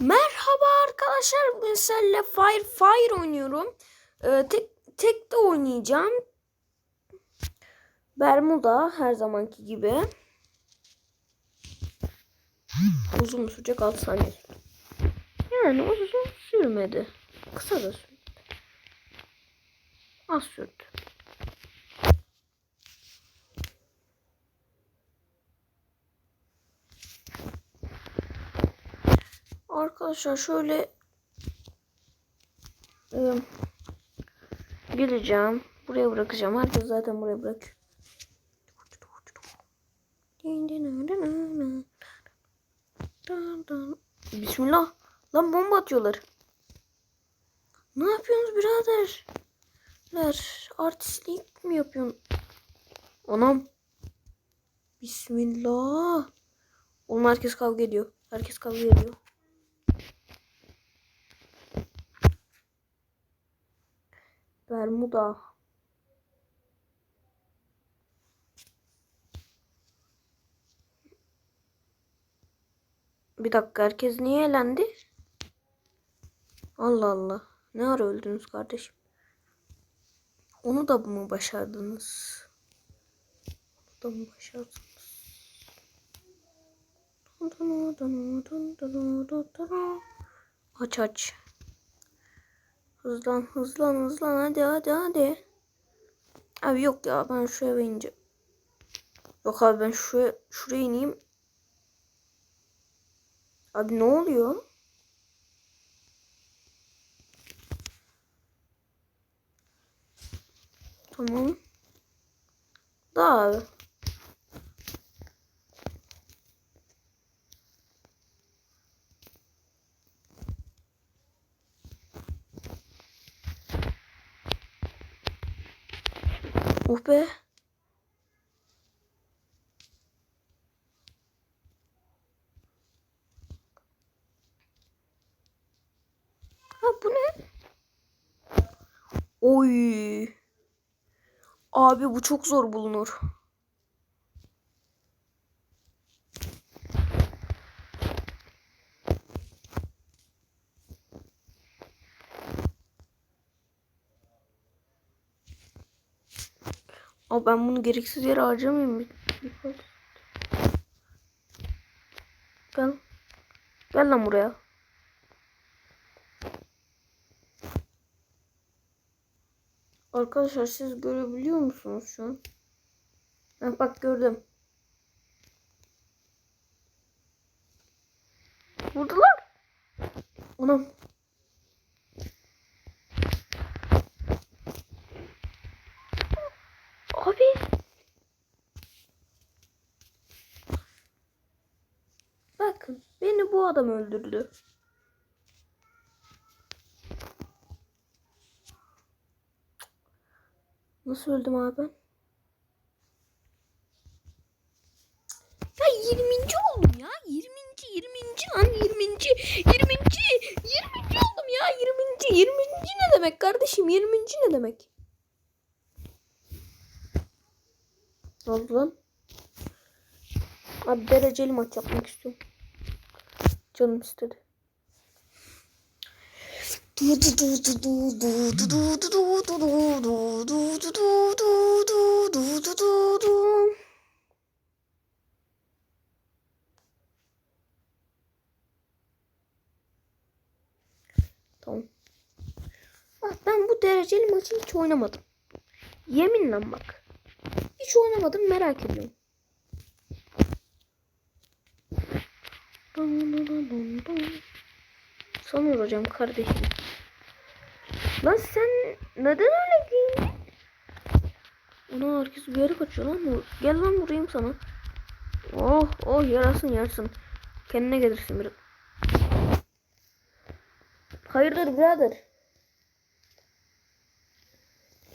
Merhaba arkadaşlar. Bugün sizlerle Fire Fire oynuyorum. Ee, tek, tek de oynayacağım. Bermuda her zamanki gibi. Uzun sürecek 6 saniye. Yani uzun sürmedi. Kısa da sürdü. Az sürdü. Arkadaşlar şöyle e. Buraya bırakacağım. Herkes zaten buraya bırak. Bismillah. Lan bomba atıyorlar. Ne yapıyorsunuz birader? Ler, artistlik mi yapıyorsun? Anam. Bismillah. Oğlum herkes kavga ediyor. Herkes kavga ediyor. Bermuda. Bir dakika herkes niye elendi? Allah Allah. Ne ara öldünüz kardeşim? Onu da mı başardınız? Onu da mı başardınız? Aç aç. Hızlan hızlan hızlan hadi hadi hadi. Abi yok ya ben şu eve ineceğim. Yok abi ben şuraya, şuraya ineyim. Abi ne oluyor? Tamam. Da abi. Oh be. Ha bu ne? Oy. Abi bu çok zor bulunur. Ben bunu gereksiz yere harcamayayım. Gel. Gel lan buraya. Arkadaşlar siz görebiliyor musunuz şu an? Ha, bak gördüm. Vurdular. Anam. Abi. Bakın beni bu adam öldürdü. Nasıl öldüm abi? Ya 20. oldum ya. 20. 20. lan 20. 20. 20. oldum ya. 20. 20. ne demek kardeşim? 20. ne demek? Ne oldu lan? Abi dereceli maç yapmak istiyorum. Canım istedi. Tamam. Bak ben bu dereceli maçı hiç oynamadım. Yeminle bak. Hiç oynamadım merak ediyorum. Sana vuracağım kardeşim. Lan sen neden öyle giyindin? Ona herkes bir yere kaçıyor lan. Gel lan vurayım sana. Oh oh yarasın yarasın. Kendine gelirsin bir. Hayırdır birader?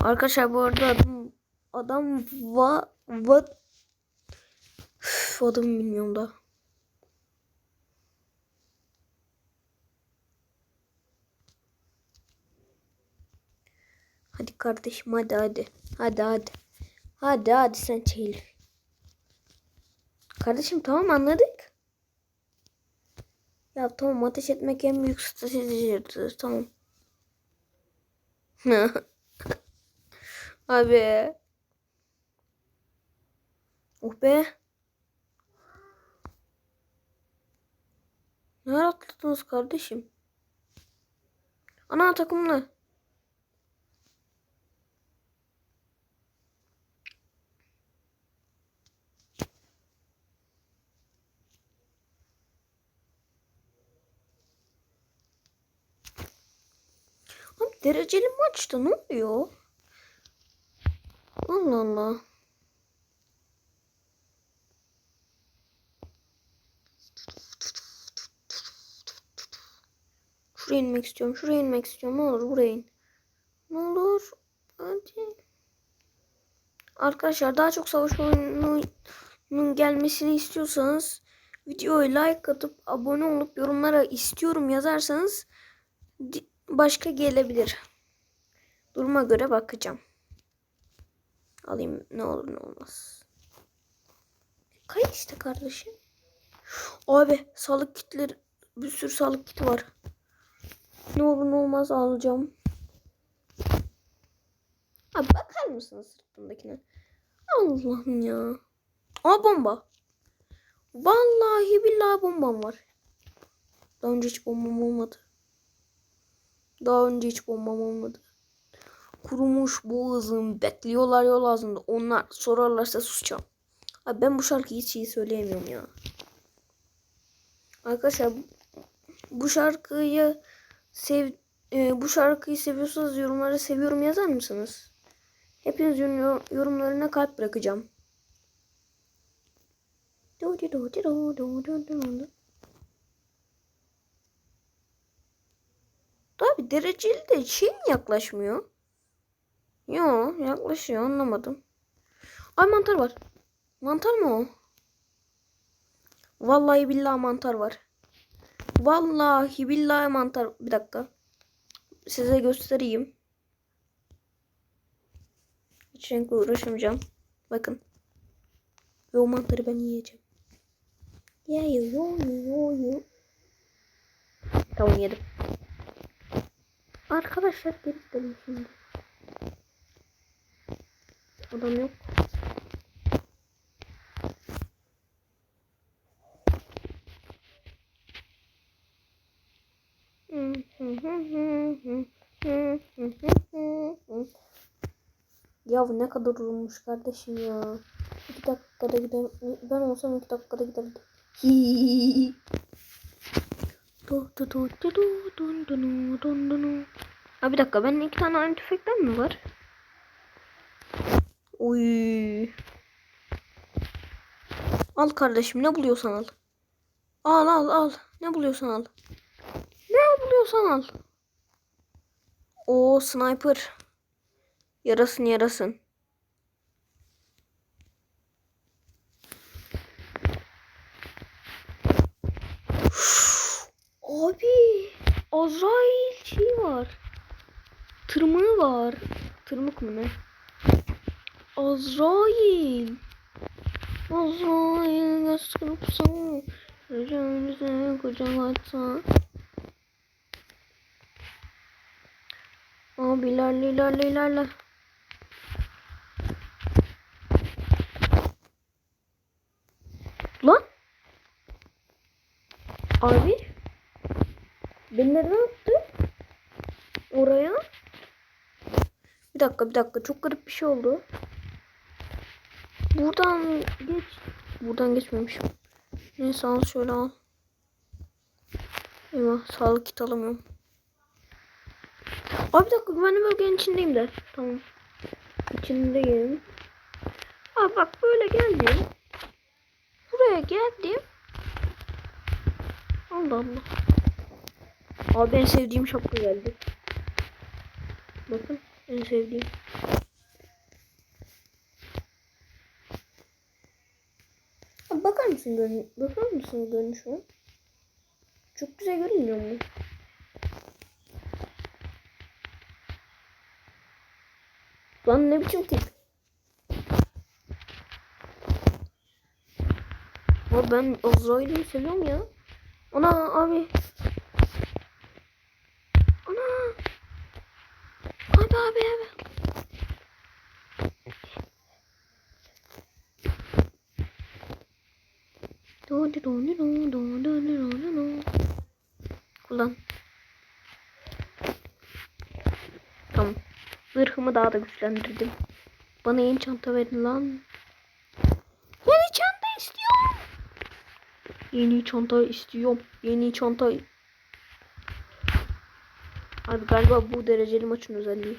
Arkadaşlar bu arada adam adam va va Üf, adamı bilmiyorum da. Hadi kardeşim hadi hadi. Hadi hadi. Hadi hadi sen çekil. Kardeşim tamam anladık. Ya tamam ateş etmek en büyük stratejidir. Tamam. Abi. Oh be. Ne atladınız kardeşim? Ana takımlı. Abi dereceli maçta ne oluyor? Allah Allah. Şuraya inmek istiyorum. Şuraya inmek istiyorum. Ne olur buraya in. Ne olur. Hadi. Arkadaşlar daha çok savaş oyununun gelmesini istiyorsanız videoyu like atıp abone olup yorumlara istiyorum yazarsanız başka gelebilir. Duruma göre bakacağım. Alayım ne olur ne olmaz. Kayıt işte kardeşim. Abi sağlık kitleri bir sürü sağlık kiti var. Ne olur ne olmaz alacağım. Abi bakar mısınız sırtındakine? Allah'ım ya. Aa bomba. Vallahi billahi bombam var. Daha önce hiç bombam olmadı. Daha önce hiç bombam olmadı. Kurumuş boğazım bekliyorlar yol ağzında. Onlar sorarlarsa susacağım. Abi ben bu şarkıyı hiç iyi söyleyemiyorum ya. Arkadaşlar bu- şarkıyı sev e, bu şarkıyı seviyorsanız yorumlara seviyorum yazar mısınız? Hepinizin yor- yorumlarına kalp bırakacağım. Du du du du du du du du du. Tabi dereceli de mi yaklaşmıyor? Yo yaklaşıyor anlamadım. Ay mantar var. Mantar mı o? Vallahi billahi mantar var. Vallahi billahi mantar. Bir dakika. Size göstereyim. Renkle uğraşamayacağım. Bakın. Ve o mantarı ben yiyeceğim. Ya yo yo yo yo. Tamam yedim. Arkadaşlar geri gidelim şimdi. Adam yok. Ya ne kadar uzunmuş kardeşim ya. İki dakikada gider. Ben olsam iki dakikada giderdim. Ha bir dakika benim iki tane aynı tüfekten mi var? Oy. Al kardeşim ne buluyorsan al. Al al al. Ne buluyorsan al. Ne buluyorsan al. O sniper. Yarasın yarasın. Abi Azrail şey var. Tırmığı var. Tırmık mı ne? Azrail. Azrail göz kırpsan. Yüzümüzü kucaklatsan. Abi ilerle ilerle ilerle. Lan. Abi. Beni neden attı? Oraya. Bir dakika bir dakika çok garip bir şey oldu. Buradan geç. Buradan geçmemişim. Neyse al şöyle al. Eyvah sağlık kit alamıyorum. Abi bir dakika güvenli bölgenin içindeyim de. Tamam. İçindeyim. Abi bak böyle geldim. Buraya geldim. Allah Allah. Abi en sevdiğim şapka geldi. Bakın en sevdiğim. Bakar mısın görün bakar mısın görünüşüme? Çok güzel görünmüyor mu? Lan ne biçim tip? Ama ben Azrail'i seviyorum ya. Ana abi. Kullan. Tamam. Zırhımı daha da güçlendirdim. Bana yeni çanta verin lan. Yeni çanta istiyorum. Yeni çanta istiyorum. Yeni çanta. Abi galiba bu dereceli maçın özelliği.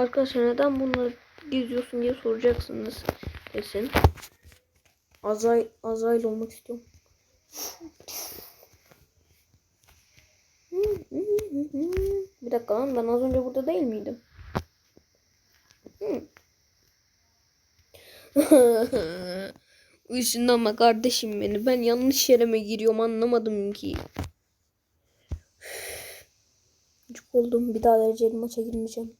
Arkadaşlar neden bunları geziyorsun diye soracaksınız kesin. Azay Azrail olmak istiyorum. Bir dakika lan ben az önce burada değil miydim? Işınlanma kardeşim beni. Ben yanlış yere mi giriyorum anlamadım ki. Cuk oldum. Bir daha dereceli maça girmeyeceğim.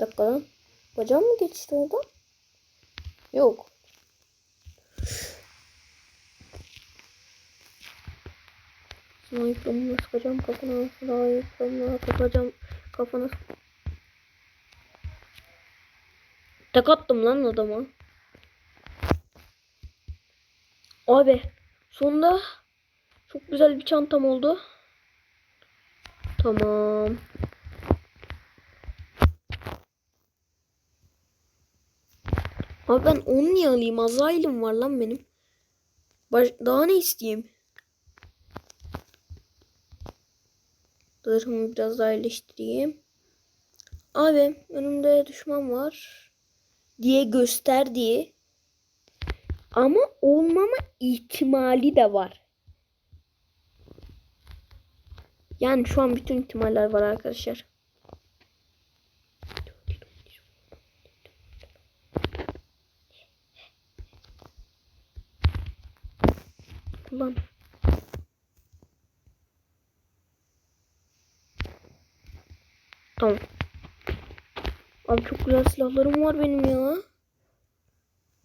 Bir dakika. Bacağım mı geçti orada? Yok. Sniper'ımla sıkacağım kafana. Sniper'ımla kapacağım kafana. Tek attım lan adama. Abi sonunda çok güzel bir çantam oldu. Tamam. Abi ben onu niye alayım? Azrail'im var lan benim. Baş daha ne isteyeyim? Zırhımı biraz daha iyileştireyim. Abi önümde düşman var. Diye gösterdiği. Ama olmama ihtimali de var. Yani şu an bütün ihtimaller var arkadaşlar. Kullan. Tamam. Çok güzel silahlarım var benim ya.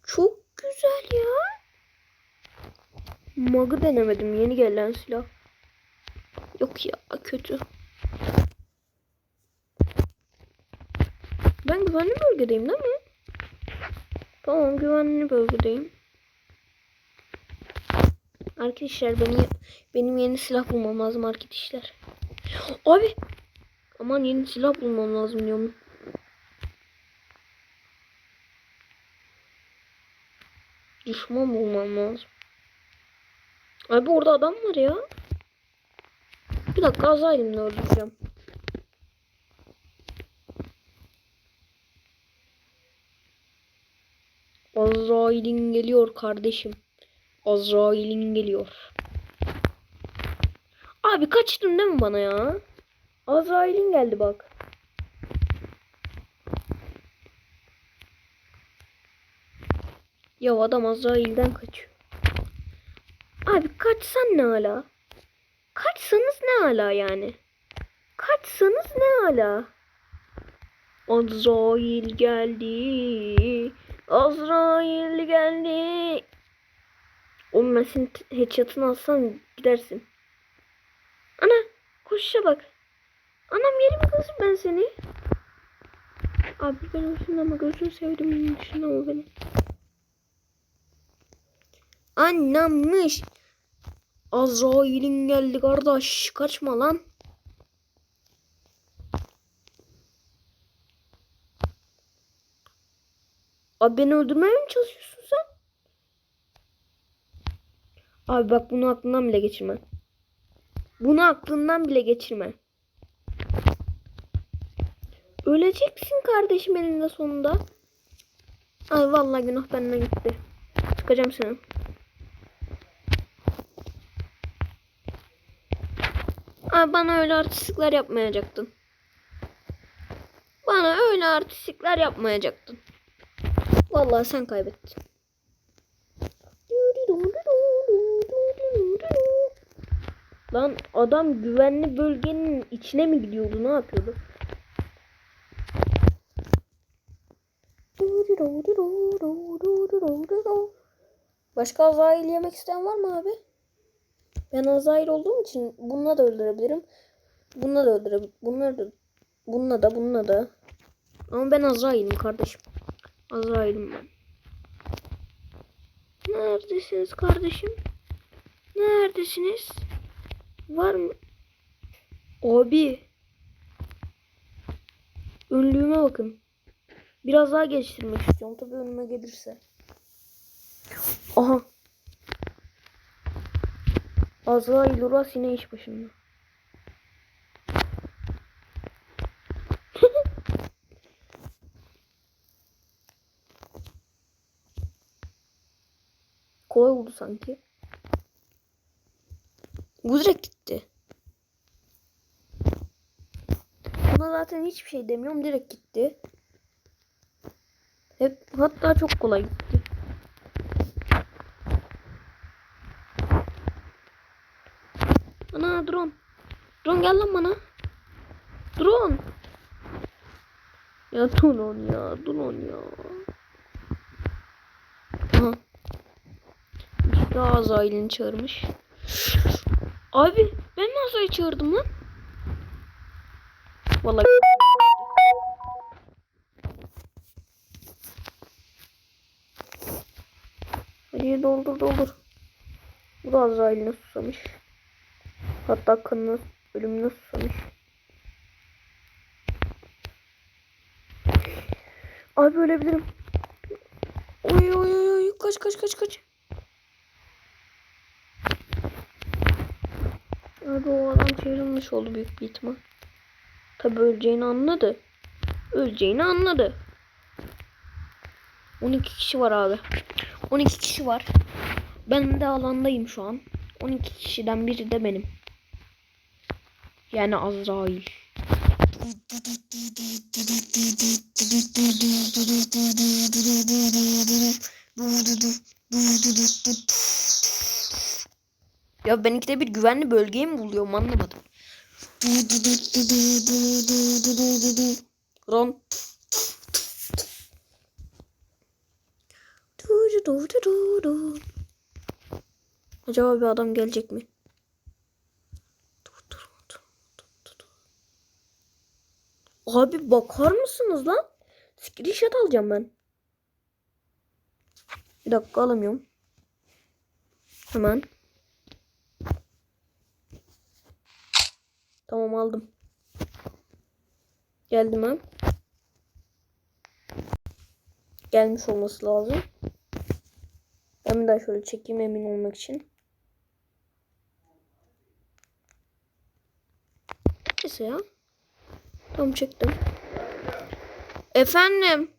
Çok güzel ya. Mag'ı denemedim. Yeni gelen silah. Yok ya kötü. Ben güvenli bölgedeyim değil mi? Tamam güvenli bölgedeyim. Arkadaşlar benim, benim yeni silah bulmam lazım arkadaşlar. Abi. Aman yeni silah bulmam lazım diyorum. Düşman bulmam lazım. Abi orada adam var ya. Bir dakika Azrail'imle öldüreceğim. Azrail'in geliyor kardeşim. Azrail'in geliyor. Abi kaçtın değil mi bana ya? Azrail'in geldi bak. Ya adam Azrail'den kaçıyor. Abi kaçsan ne ala? Kaçsanız ne ala yani? Kaçsanız ne ala? Azrail geldi. Azrail geldi. Oğlum ben senin headshot'ını alsam gidersin. Ana koşuşa bak. Anam yerim kız ben seni. Abi benim için ama gözünü sevdim için ama beni. Anlamış. Azrail'in geldi kardeş. Kaçma lan. Abi beni öldürmeye mi çalışıyorsun sen? Abi bak bunu aklından bile geçirme. Bunu aklından bile geçirme. Öleceksin kardeşim elinde sonunda. Ay vallahi günah benden gitti. Çıkacağım seni. Ay bana öyle artistlikler yapmayacaktın. Bana öyle artistlikler yapmayacaktın. Vallahi sen kaybettin. Lan adam güvenli bölgenin içine mi gidiyordu? Ne yapıyordu? Başka Azrail yemek isteyen var mı abi? Ben Azrail olduğum için bununla da öldürebilirim. Bununla da öldürebilirim. Bunları da bununla da bununla da. Ama ben Azrail'im kardeşim. Azrail'im ben. Neredesiniz kardeşim? Neredesiniz? Var mı? Abi. Önlüğüme bakın. Biraz daha geliştirmek istiyorum. Tabii önüme gelirse. Aha. Azrail Uras yine iş başında. Kolay oldu sanki. Bu direkt gitti. Buna zaten hiçbir şey demiyorum. Direkt gitti. Hep hatta çok kolay gitti. Ana drone. Drone gel lan bana. Drone. Ya drone ya. Drone ya. Aha. İşte Azrail'ini çağırmış. Abi ben mi Azrail'i çağırdım lan? Vallahi Hadi doldur doldur. Bu da Azrail'ine susamış. Hatta kanına ölümüne susamış. Abi ölebilirim. Oy oy oy oy kaç kaç kaç kaç. Abi o adam çevrilmiş oldu büyük bir ihtimal. Tabi öleceğini anladı. Öleceğini anladı. 12 kişi var abi. 12 kişi var. Ben de alandayım şu an. 12 kişiden biri de benim. Yani Azrail. Ya ben ikide bir güvenli bölgeyi mi buluyorum anlamadım. Ron. Acaba bir adam gelecek mi? Abi bakar mısınız lan? Screenshot alacağım ben. Bir dakika alamıyorum. Hemen. Tamam aldım. Geldim ha. Gelmiş olması lazım. Ben bir daha şöyle çekeyim emin olmak için. Neyse ya. Tamam çektim. Efendim.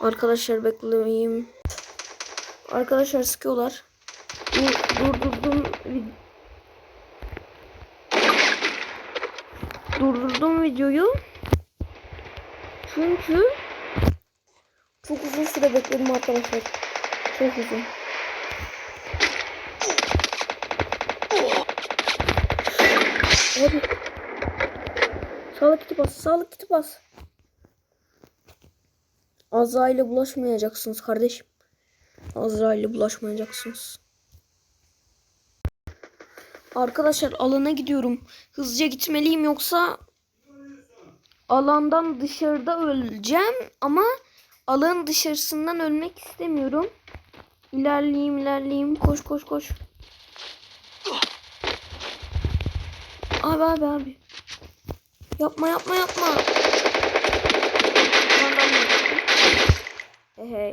Arkadaşlar bekleyeyim. Arkadaşlar sıkıyorlar. Dur, durdurdum. Durdurdum videoyu. Çünkü çok uzun süre bekledim arkadaşlar. Çok uzun. Hadi. Sağlık kiti bas. Sağlık kiti bas. Azra ile bulaşmayacaksınız kardeşim. Azra ile bulaşmayacaksınız. Arkadaşlar alana gidiyorum. Hızlıca gitmeliyim yoksa alandan dışarıda öleceğim ama alanın dışarısından ölmek istemiyorum. İlerleyeyim ilerleyeyim koş koş koş. Abi abi abi. Yapma yapma yapma. Hey hey.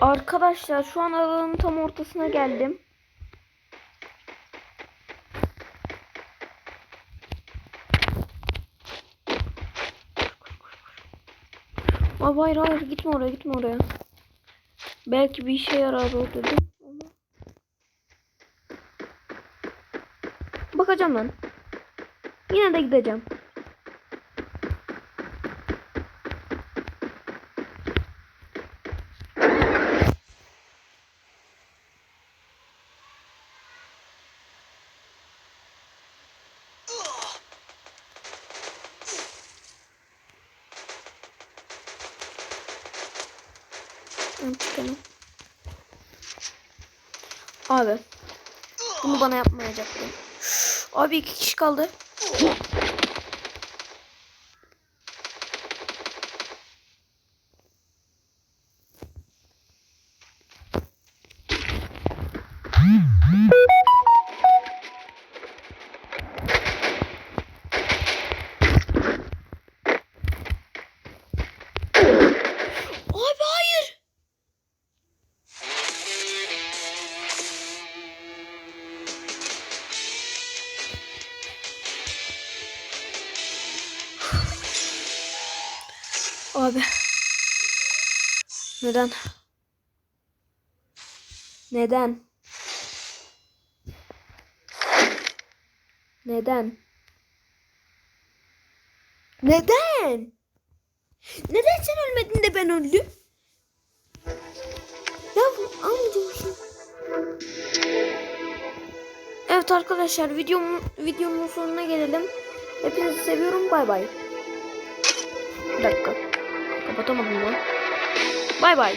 Arkadaşlar şu an alanın tam ortasına geldim. Abi hayır hayır gitme oraya gitme oraya. Belki bir işe yarar o dedim. bakacağım ben. Yine de gideceğim. çıkalım. Abi. Bunu bana yapmayacaktı. Abi iki kişi kaldı. Abi. Neden? Neden? Neden? Neden? Neden sen ölmedin de ben öldüm? Ya bu amcamsın. Evet arkadaşlar videomun videomun sonuna gelelim. Hepinizi seviyorum. Bay bay. Bir dakika. Kapatamadım lan. Bay bay.